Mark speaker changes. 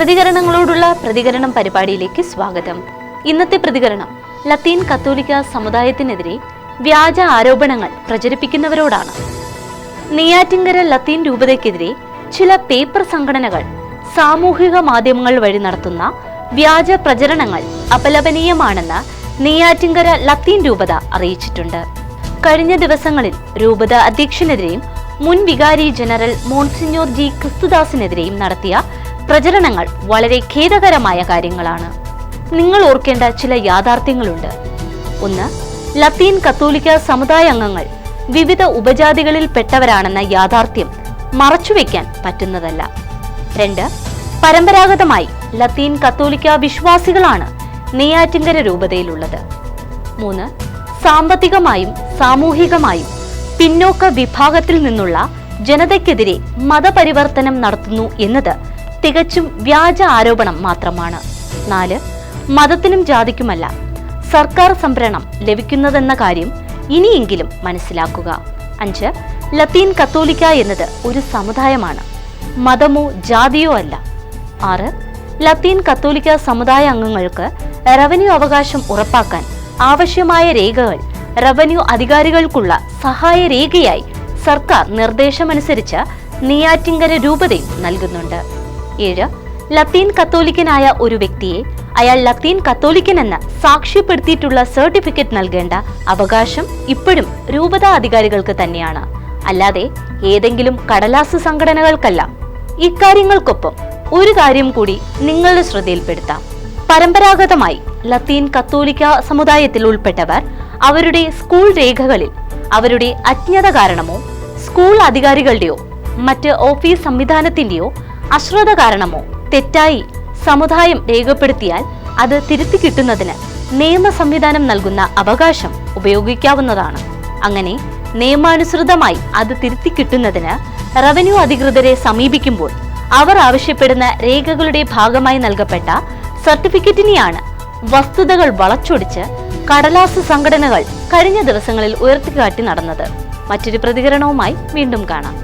Speaker 1: പ്രതികരണങ്ങളോടുള്ള പ്രതികരണം പരിപാടിയിലേക്ക് സ്വാഗതം. ഇന്നത്തെ പ്രതികരണം ലത്തീൻ കത്തോലിക്ക സമുദായത്തിനെതിരെ വ്യാജ ആരോപണങ്ങൾ പ്രചരിപ്പിക്കുന്നവരോടാണ്. നെയ്യാറ്റിങ്കര ലത്തീൻ രൂപതയ്ക്കെതിരെ ചില പേപ്പർ സംഘടനകൾ സാമൂഹിക മാധ്യമങ്ങൾ വഴി നടത്തുന്ന വ്യാജ പ്രചരണങ്ങൾ അപലപനീയമാണെന്ന് നെയ്യാറ്റിങ്കര ലത്തീൻ രൂപത അറിയിച്ചിട്ടുണ്ട്. കഴിഞ്ഞ ദിവസങ്ങളിൽ രൂപത അധ്യക്ഷനെതിരെയും മുൻ വികാരി ജനറൽ മോൺസിഞ്ഞോർ ജി ക്രിസ്തുദാസിനെതിരെയും നടത്തിയ പ്രചരണങ്ങൾ വളരെ ഖേദകരമായ കാര്യങ്ങളാണ്. നിങ്ങൾ ഓർക്കേണ്ട ചില യാഥാർത്ഥ്യങ്ങളുണ്ട്. ഒന്ന് ലത്തീൻ കത്തോലിക്ക സമുദായ അംഗങ്ങൾ വിവിധ ഉപജാതികളിൽ പെട്ടവരാണെന്ന യാഥാർത്ഥ്യം മറച്ചുവെക്കാൻ പറ്റുന്നതല്ല. രണ്ട് പരമ്പരാഗതമായി ലത്തീൻ കത്തോലിക്ക വിശ്വാസികളാണ് നെയ്യാറ്റിങ്കര രൂപതയിലുള്ളത്. മൂന്ന് സാമ്പത്തികമായും സാമൂഹികമായും പിന്നോക്ക വിഭാഗത്തിൽ നിന്നുള്ള ജനതയ്ക്കെതിരെ മതപരിവർത്തനം നടത്തുന്നു എന്നത് തികച്ചും വ്യാജ ആരോപണം മാത്രമാണ്. നാല് മതത്തിനും ജാതിക്കുമല്ല സർക്കാർ സംഭരണം ലഭിക്കുന്നതെന്ന കാര്യം ഇനിയെങ്കിലും മനസ്സിലാക്കുക. അഞ്ച് ലത്തീൻ കത്തോലിക്ക എന്നത് ഒരു സമുദായമാണ് മതമോ ജാതിയോ അല്ല. ആറ് ലത്തീൻ കത്തോലിക്ക സമുദായ അംഗങ്ങൾക്ക് റവന്യൂ അവകാശം ഉറപ്പാക്കാൻ ആവശ്യമായ രേഖകൾ റവന്യൂ അധികാരികൾക്കുള്ള സഹായ രേഖയായി സർക്കാർ നിർദ്ദേശമനുസരിച്ച് നെയ്യാറ്റിങ്കര രൂപതയും നൽകുന്നുണ്ട്. ഏഴ്. ലത്തീൻ കത്തോലിക്കനായ ഒരു വ്യക്തിയെ അയാൾ ലത്തീൻ കത്തോലിക്കൻ എന്ന് സാക്ഷ്യപ്പെടുത്തിയിട്ടുള്ള സർട്ടിഫിക്കറ്റ് നൽകേണ്ട അവകാശം ഇപ്പോഴും രൂപതാ അധികാരികൾക്ക് തന്നെയാണ്. അല്ലാതെ ഏതെങ്കിലും കടലാസ് സംഘടനകൾക്കല്ല. ഇക്കാര്യങ്ങൾക്കൊപ്പം ഒരു കാര്യം കൂടി നിങ്ങളുടെ ശ്രദ്ധയിൽപ്പെടുത്താം. പരമ്പരാഗതമായി ലത്തീൻ കത്തോലിക്ക സമുദായത്തിൽ ഉൾപ്പെട്ടവർ അവരുടെ സ്കൂൾ രേഖകളിൽ അവരുടെ അജ്ഞത കാരണമോ സ്കൂൾ അധികാരികളുടെയോ മറ്റ് ഓഫീസ് സംവിധാനത്തിന്റെയോ അശ്രദ്ധ കാരണമോ? തെറ്റായി സമുദായം രേഖപ്പെടുത്തിയാൽ അത് തിരുത്തി കിട്ടുന്നതിന് നിയമ സംവിധാനം നൽകുന്ന അവകാശം ഉപയോഗിക്കാവുന്നതാണ്. അങ്ങനെ നിയമാനുസൃതമായി അത് തിരുത്തി കിട്ടുന്നതിന് റവന്യൂ അധികൃതരെ സമീപിക്കുമ്പോൾ അവർ ആവശ്യപ്പെടുന്ന രേഖകളുടെ ഭാഗമായി നൽകപ്പെട്ട സർട്ടിഫിക്കറ്റിനെയാണ് വസ്തുതകൾ വളച്ചൊടിച്ച് കടലാസ് സംഘടനകൾ കഴിഞ്ഞ ദിവസങ്ങളിൽ ഉയർത്തിക്കാട്ടി നടന്നത്. മറ്റൊരു പ്രതികരണവുമായി വീണ്ടും കാണാം.